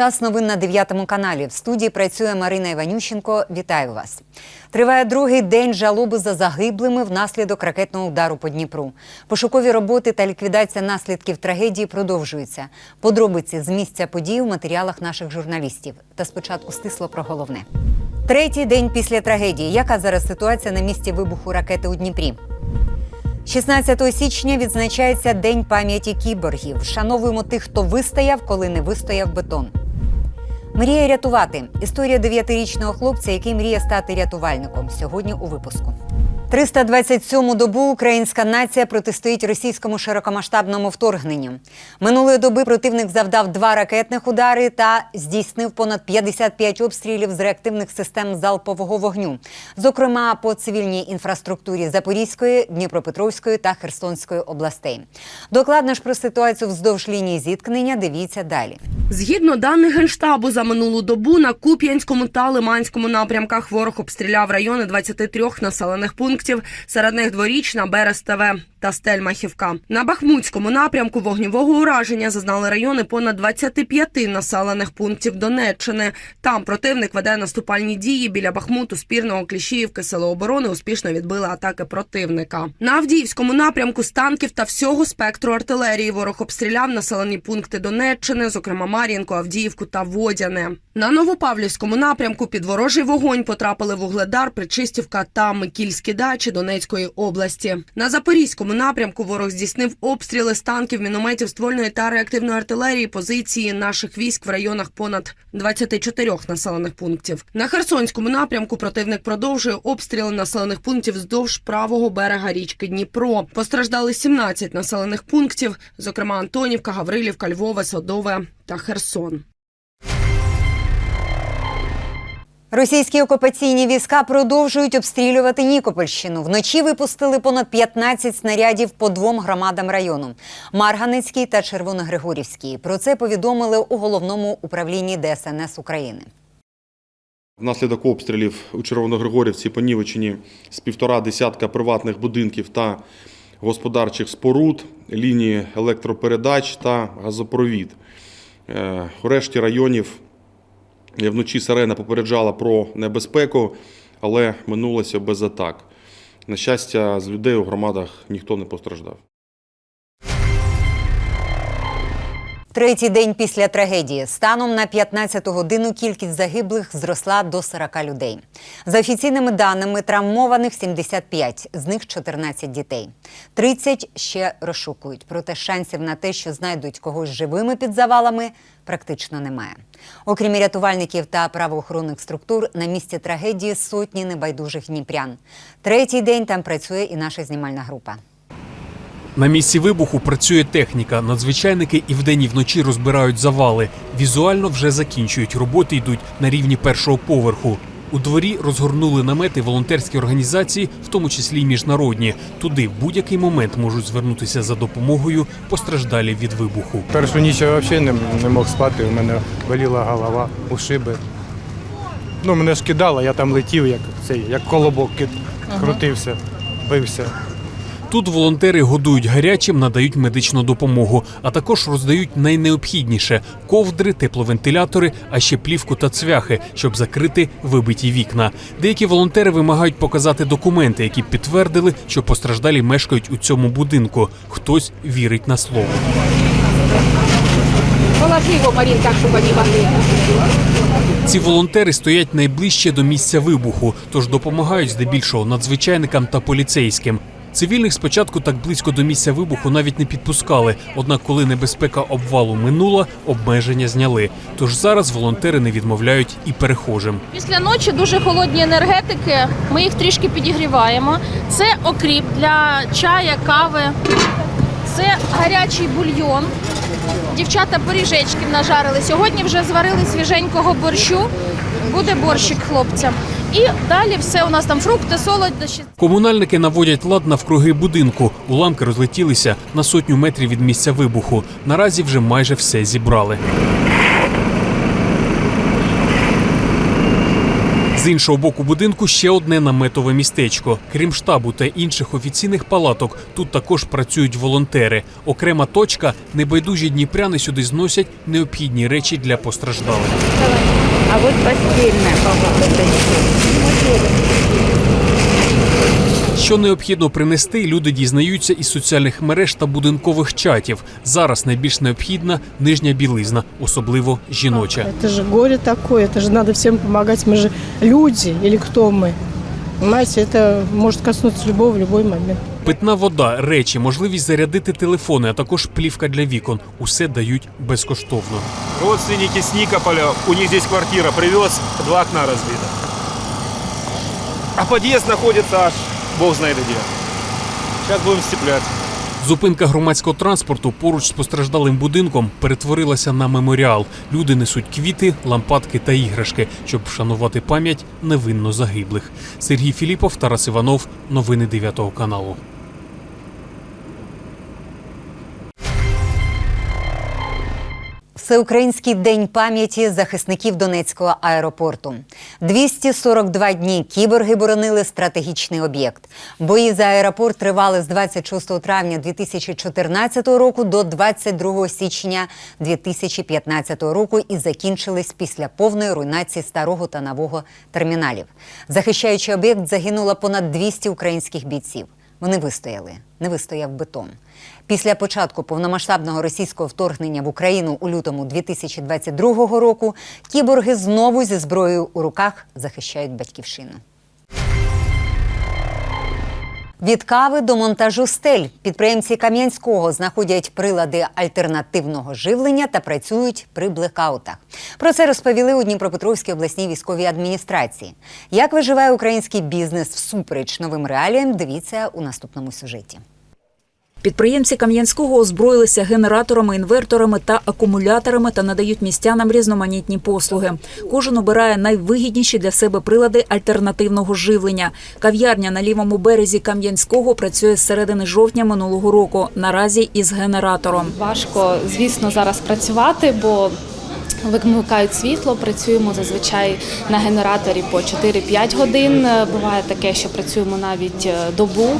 Час новин на 9 каналі. В студії працює Марина Іванющенко. Вітаю вас. Триває другий день жалоби за загиблими внаслідок ракетного удару по Дніпру. Пошукові роботи та ліквідація наслідків трагедії продовжуються. Подробиці з місця подій у матеріалах наших журналістів. Та спочатку стисло про головне. Третій день після трагедії. Яка зараз ситуація на місці вибуху ракети у Дніпрі? 16 січня відзначається День пам'яті кіборгів. Шановуємо тих, хто вистояв, коли не вистояв бетон. Мріє рятувати. Історія дев'ятирічного хлопця, який мріє стати рятувальником. Сьогодні у випуску. 327-му добу українська нація протистоїть російському широкомасштабному вторгненню. Минулої доби противник завдав два ракетних удари та здійснив понад 55 обстрілів з реактивних систем залпового вогню, зокрема по цивільній інфраструктурі Запорізької, Дніпропетровської та Херсонської областей. Докладно ж про ситуацію вздовж лінії зіткнення дивіться далі. Згідно даних Генштабу, за минулу добу на Куп'янському та Лиманському напрямках ворог обстріляв райони 23 населених пунктів, серед них Дворічна, Берестове та Стельмахівка. На Бахмутському напрямку вогневого ураження зазнали райони понад 25 населених пунктів Донеччини. Там противник веде наступальні дії біля Бахмуту, Спірного, Кліщіївки, Сили оборони успішно відбили атаки противника. На Авдіївському напрямку з танків та всього спектру артилерії ворог обстріляв населені пункти Донеччини, зокрема Мар'їнку, Авдіївку та Водяне. На Новопавлівському напрямку під ворожий вогонь потрапили Вугледар, Причистівка та Микільські дачі Донецької області. На Запорізькому напрямку ворог здійснив обстріли з танків, мінометів, ствольної та реактивної артилерії позиції наших військ в районах понад 24 населених пунктів. На Херсонському напрямку противник продовжує обстріли населених пунктів вздовж правого берега річки Дніпро. Постраждали 17 населених пунктів, зокрема Антонівка, Гаврилівка, Львове, Содове та Херсон. Російські окупаційні війська продовжують обстрілювати Нікопольщину. Вночі випустили понад 15 снарядів по двом громадам району Марганецькій та Червоногригорівській. Про це повідомили у головному управлінні ДСНС України. Внаслідок обстрілів у Червоногригорівці понівечені з півтора десятка приватних будинків та господарчих споруд, лінії електропередач та газопровід. Е, решті районів вночі сирена попереджала про небезпеку, але минулося без атак. На щастя, з людей у громадах ніхто не постраждав. Третій день після трагедії. Станом на 15 годину кількість загиблих зросла до 40 людей. За офіційними даними, травмованих 75, з них 14 дітей. 30 ще розшукують. Проте шансів на те, що знайдуть когось живими під завалами, практично немає. Окрім рятувальників та правоохоронних структур, на місці трагедії сотні небайдужих дніпрян. Третій день там працює і наша знімальна група. На місці вибуху працює техніка. Надзвичайники і вдень, і вночі розбирають завали. Візуально вже закінчують. Роботи йдуть на рівні першого поверху. У дворі розгорнули намети волонтерські організації, в тому числі й міжнародні. Туди в будь-який момент можуть звернутися за допомогою постраждалі від вибуху. Першу ніч я взагалі не, не мог спати, у мене боліла голова, ушиби. Ну, мене ж кидало, я там летів, як цей, як колобок кид, крутився, бився. Тут волонтери годують гарячим, надають медичну допомогу, а також роздають найнеобхідніше ковдри, тепловентилятори, а ще плівку та цвяхи, щоб закрити вибиті вікна. Деякі волонтери вимагають показати документи, які підтвердили, що постраждалі мешкають у цьому будинку. Хтось вірить на слово. Положи могли. Ці волонтери стоять найближче до місця вибуху, тож допомагають здебільшого надзвичайникам та поліцейським. Цивільних спочатку так близько до місця вибуху навіть не підпускали. Однак, коли небезпека обвалу минула, обмеження зняли. Тож зараз волонтери не відмовляють і перехожим. Після ночі дуже холодні енергетики. Ми їх трішки підігріваємо. Це окріп для чая, кави. Це гарячий бульйон. Дівчата поріжечків нажарили. Сьогодні вже зварили свіженького борщу. Буде борщик хлопцям. І далі все у нас там фрукти, солодощі. Комунальники наводять лад навкруги будинку. Уламки розлетілися на сотню метрів від місця вибуху. Наразі вже майже все зібрали. З іншого боку будинку ще одне наметове містечко. Крім штабу та інших офіційних палаток, тут також працюють волонтери. Окрема точка небайдужі дніпряни сюди зносять необхідні речі для постраждалих. А от постільне. Що необхідно принести, люди дізнаються із соціальних мереж та будинкових чатів. Зараз найбільш необхідна нижня білизна, особливо жіноча. Это же горе такое, это же надо всем помогать. Мы же люди или кто мы? Понимаете, это может коснуться любого в любой момент. Питна вода, речі, можливість зарядити телефони, а також плівка для вікон. Усе дають безкоштовно. Родственники с Никополя, у них здесь квартира, привез, два окна разбито. А подъезд находится аж, бог знайде де. Зараз будем стіпляти. Зупинка громадського транспорту поруч з постраждалим будинком перетворилася на меморіал. Люди несуть квіти, лампадки та іграшки, щоб вшанувати пам'ять невинно загиблих. Сергій Філіпов, Тарас Іванов. Новини 9 каналу. Всеукраїнський день пам'яті захисників Донецького аеропорту. 242 дні кіборги боронили стратегічний об'єкт. Бої за аеропорт тривали з 26 травня 2014 року до 22 січня 2015 року і закінчились після повної руйнації старого та нового терміналів. Захищаючи об'єкт, загинуло понад 200 українських бійців. Вони вистояли, не вистояв бетон. Після початку повномасштабного російського вторгнення в Україну у лютому 2022 року кіборги знову зі зброєю у руках захищають батьківщину. Від кави до монтажу стель підприємці Кам'янського знаходять прилади альтернативного живлення та працюють при блекаутах. Про це розповіли у Дніпропетровській обласній військовій адміністрації. Як виживає український бізнес всупереч новим реаліям? Дивіться у наступному сюжеті. Підприємці Кам'янського озброїлися генераторами, інверторами та акумуляторами та надають містянам різноманітні послуги. Кожен обирає найвигідніші для себе прилади альтернативного живлення. Кав'ярня на лівому березі Кам'янського працює з середини жовтня минулого року. Наразі із генератором. Важко, звісно, зараз працювати, бо вимикають світло. Працюємо зазвичай на генераторі по 4-5 годин. Е, Буває таке, що працюємо навіть е, добу. Е,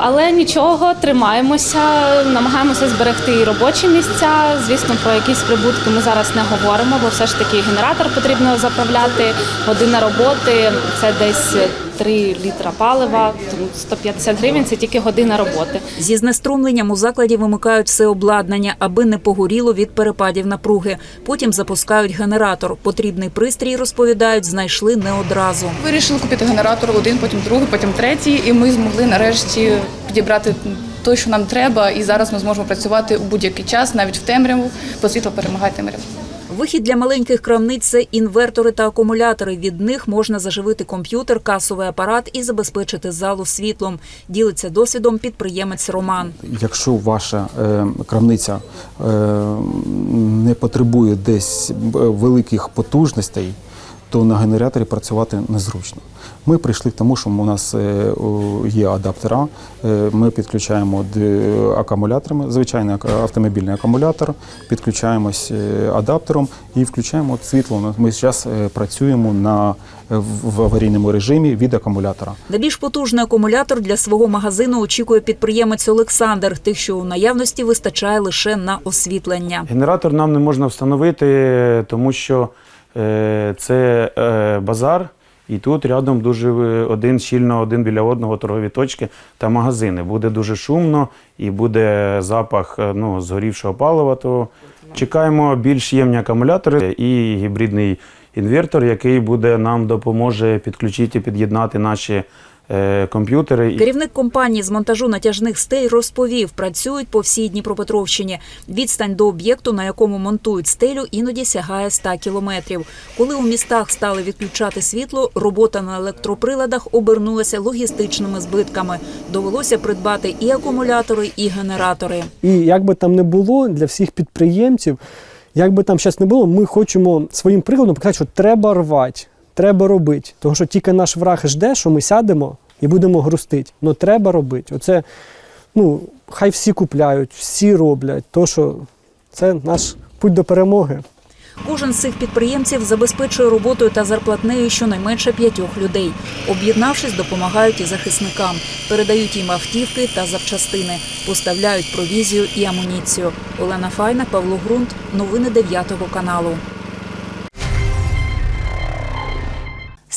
Але нічого, тримаємося, намагаємося зберегти і робочі місця. Звісно, про якісь прибутки ми зараз не говоримо, бо все ж таки генератор потрібно заправляти. Година роботи це десь 3 літра палива, тому 150 гривень це тільки година роботи. Зі знеструмленням у закладі вимикають все обладнання, аби не погоріло від перепадів напруги. Потім запускають генератор. Потрібний пристрій розповідають, знайшли не одразу. Вирішили купити генератор один, потім другий, потім третій, і ми змогли нарешті підібрати той, що нам треба. І зараз ми зможемо працювати у будь-який час, навіть в темряву, бо світло перемагає темряву. Вихід для маленьких крамниць це інвертори та акумулятори. Від них можна заживити комп'ютер, касовий апарат і забезпечити залу світлом. Ділиться досвідом підприємець Роман. Якщо ваша е, крамниця е, не потребує десь е, великих потужностей, то на генераторі працювати незручно. Ми прийшли к тому, що у нас е, є адаптера. Е, Ми підключаємо акумуляторами, звичайний автомобільний акумулятор, підключаємось е, адаптером і включаємо світло. Ми зараз працюємо на в аварійному режимі від акумулятора. На більш потужний акумулятор для свого магазину очікує підприємець Олександр. Тих, що у наявності вистачає лише на освітлення. Генератор нам не можна встановити, тому що це е, базар, і тут рядом дуже е, один щільно один біля одного торгові точки та магазини. Буде дуже шумно і буде запах е, ну, згорівшого палива. То чекаємо більш ємні акумулятори і гібридний інвертор, який буде нам допоможе підключити під'єднати наші е, комп'ютери. Керівник компанії з монтажу натяжних стель розповів, працюють по всій Дніпропетровщині. Відстань до об'єкту, на якому монтують стелю, іноді сягає 100 кілометрів. Коли у містах стали відключати світло, робота на електроприладах обернулася логістичними збитками. Довелося придбати і акумулятори, і генератори. І як би там не було для всіх підприємців, як би там зараз не було, ми хочемо своїм прикладом показати, що треба рвати, треба робити. Тому що тільки наш враг жде, що ми сядемо і будемо грустити. Ну треба робити. Оце, ну, хай всі купляють, всі роблять, то що це наш путь до перемоги. Кожен з цих підприємців забезпечує роботою та зарплатнею щонайменше п'ятьох людей. Об'єднавшись, допомагають і захисникам, передають їм автівки та запчастини, поставляють провізію і амуніцію. Олена Файна, Павло Грунт. Новини 9 каналу.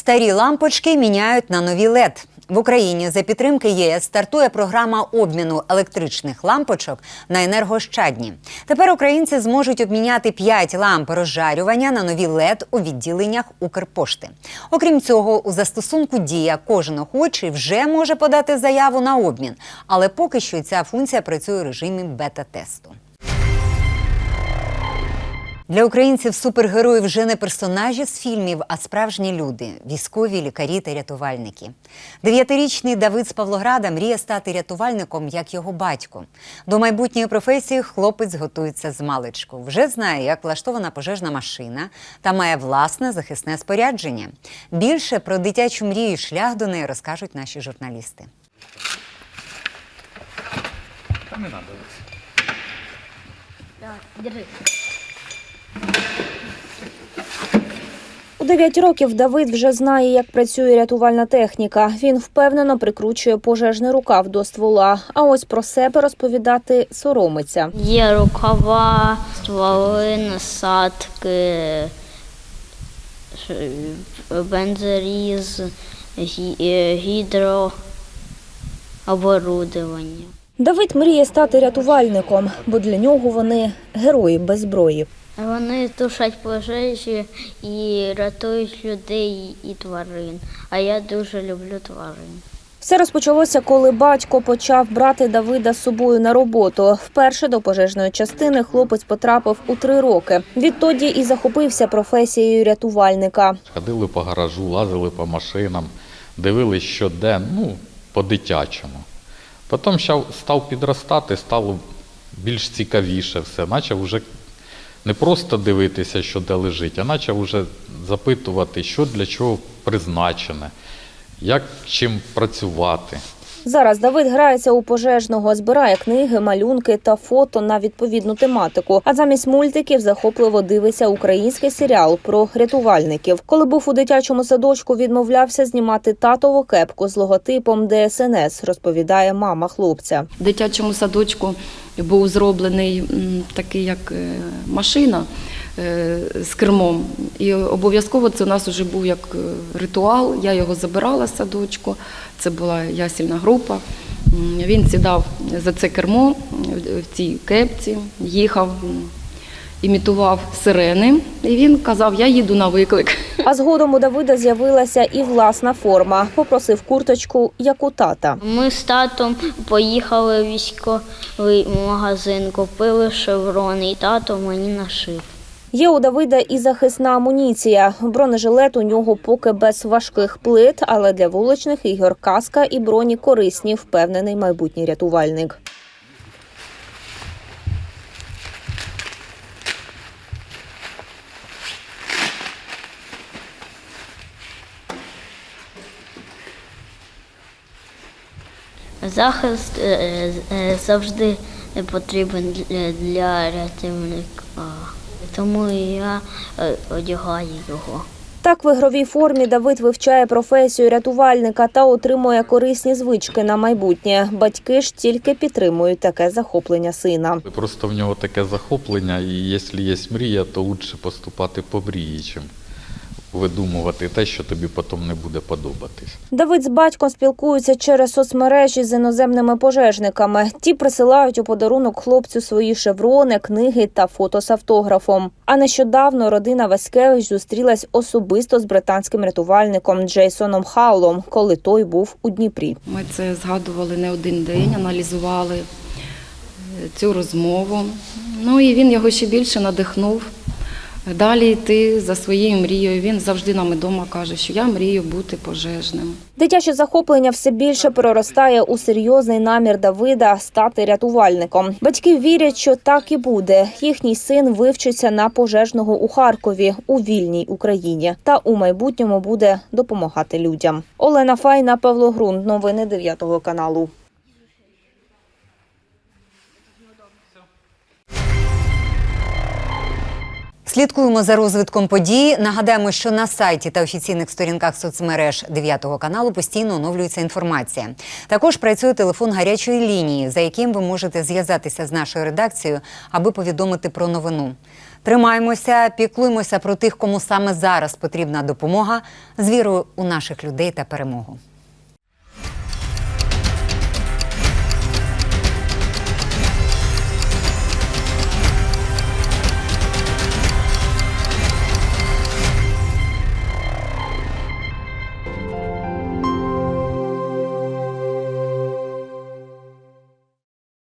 Старі лампочки міняють на нові LED. В Україні за підтримки ЄС стартує програма обміну електричних лампочок на енергощадні. Тепер українці зможуть обміняти 5 ламп розжарювання на нові LED у відділеннях Укрпошти. Окрім цього, у застосунку Дія кожен охочий вже може подати заяву на обмін, але поки що ця функція працює у режимі бета-тесту. Для українців супергерої вже не персонажі з фільмів, а справжні люди військові, лікарі та рятувальники. Дев'ятирічний Давид з Павлограда мріє стати рятувальником, як його батько. До майбутньої професії хлопець готується з маличку. Вже знає, як влаштована пожежна машина та має власне захисне спорядження. Більше про дитячу мрію і шлях до неї розкажуть наші журналісти. У 9 років Давид вже знає, як працює рятувальна техніка. Він впевнено прикручує пожежний рукав до ствола. А ось про себе розповідати соромиться. Є рукава, стволи, насадки, бензоріз, е, гідро, оборудовання. Давид мріє стати рятувальником, бо для нього вони герої без зброї. Вони тушать пожежі і рятують людей і тварин. А я дуже люблю тварин. Все розпочалося, коли батько почав брати Давида з собою на роботу. Вперше до пожежної частини хлопець потрапив у три роки. Відтоді і захопився професією рятувальника. Ходили по гаражу, лазили по машинам, дивились щоденно, ну, по-дитячому. Потім став підростати, стало більш цікавіше все. Почав вже не просто дивитися, що де лежить, а почав вже запитувати, що для чого призначене, як чим працювати. Зараз Давид грається у пожежного, збирає книги, малюнки та фото на відповідну тематику. А замість мультиків захопливо дивиться український серіал про рятувальників. Коли був у дитячому садочку, відмовлявся знімати татову кепку з логотипом ДСНС, розповідає мама хлопця. В дитячому садочку був зроблений такий як е, машина з кермом. І обов'язково це у нас вже був як е, ритуал. Я його забирала з садочку. Це була ясільна група. Він сідав за це кермо в цій кепці, їхав, імітував сирени. І він казав: Я їду на виклик. А згодом у Давида з'явилася і власна форма. Попросив курточку, як у тата. Ми з татом поїхали в військовий магазин, купили шеврон, і тато мені нашив. Є у Давида і захисна амуніція. Бронежилет у нього поки без важких плит, але для вуличних ігор каска і броні корисні, впевнений майбутній рятувальник. Захист е, е, завжди потрібен для- рятівника, тому я е, одягаю його. Так, в ігровій формі Давид вивчає професію рятувальника та отримує корисні звички на майбутнє. Батьки ж тільки підтримують таке захоплення сина. Просто в нього таке захоплення, і якщо є мрія, то краще поступати по мрії, чим видумувати те, що тобі потім не буде подобатись. Давид з батьком спілкуються через соцмережі з іноземними пожежниками. Ті присилають у подарунок хлопцю свої шеврони, книги та фото з автографом. А нещодавно родина Васькевич зустрілась особисто з британським рятувальником Джейсоном Хаулом, коли той був у Дніпрі. Ми це згадували не один день, аналізували е, цю розмову. Ну і він його ще більше надихнув. Далі йти за своєю мрією. Він завжди нам вдома каже, що я мрію бути пожежним. Дитяче захоплення все більше переростає у серйозний намір Давида стати рятувальником. Батьки вірять, що так і буде. Їхній син вивчиться на пожежного у Харкові у вільній Україні та у майбутньому буде допомагати людям. Олена Файна, Павло Грунт. Новини 9 каналу. Слідкуємо за розвитком подій. Нагадаємо, що на сайті та офіційних сторінках соцмереж 9 каналу постійно оновлюється інформація. Також працює телефон гарячої лінії, за яким ви можете зв'язатися з нашою редакцією, аби повідомити про новину. Тримаємося, піклуємося про тих, кому саме зараз потрібна допомога з вірою у наших людей та перемогу.